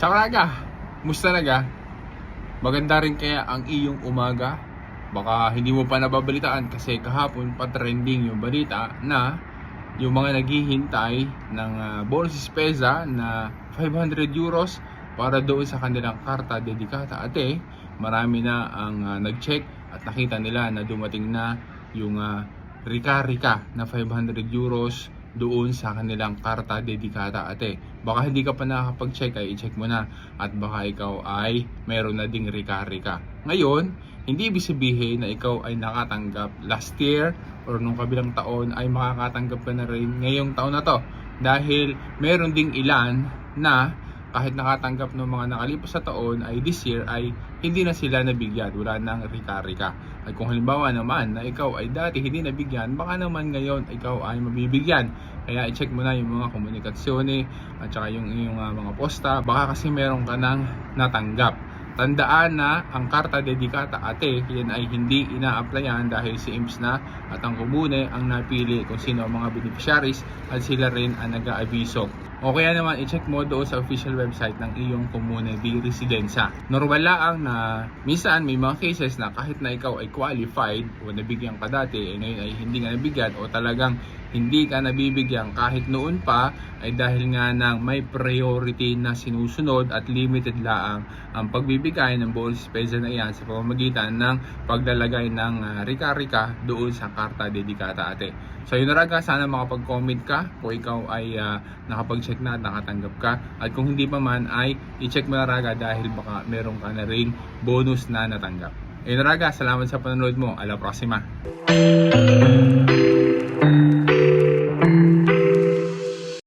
Tsaka naga, musta naga? Maganda rin kaya ang iyong umaga? Baka hindi mo pa nababalitaan kasi kahapon pa trending yung balita na yung mga naghihintay ng uh, bonus pesa na 500 euros para doon sa kanilang karta dedikata. Ate, marami na ang uh, nag-check at nakita nila na dumating na yung uh, rika-rika na 500 euros doon sa kanilang karta dedikata ate. Baka hindi ka pa nakakapag-check ay i-check mo na at baka ikaw ay meron na ding rika-rika. Ngayon, hindi ibig sabihin na ikaw ay nakatanggap last year or nung kabilang taon ay makakatanggap ka na rin ngayong taon na to. Dahil meron ding ilan na kahit nakatanggap ng mga nakalipas sa taon ay this year ay hindi na sila nabigyan, wala nang rika-rika. At kung halimbawa naman na ikaw ay dati hindi nabigyan, baka naman ngayon ikaw ay mabibigyan. Kaya i-check mo na yung mga komunikasyon eh, at saka yung, yung uh, mga posta, baka kasi meron ka nang natanggap. Tandaan na ang karta dedikata ate, yan ay hindi ina-applyan dahil si IMS na at ang komune ang napili kung sino ang mga beneficiaries at sila rin ang nag-aabiso. O kaya naman i-check mo doon sa official website ng iyong komune di residenza. Normal lang na minsan may mga cases na kahit na ikaw ay qualified o nabigyan ka dati eh ngayon ay hindi nga nabigyan o talagang hindi ka nabibigyan kahit noon pa ay dahil nga ng may priority na sinusunod at limited laang ang pagbibigay ng bonus pesa na iyan sa pamamagitan ng paglalagay ng uh, rika-rika doon sa karta dedikata ate. So yun na sana makapag-comment ka kung ikaw ay uh, nakapag-check na at nakatanggap ka. At kung hindi pa man ay i-check mo na raga dahil baka meron ka na rin bonus na natanggap. Ayun na salamat sa panonood mo. Ala proxima.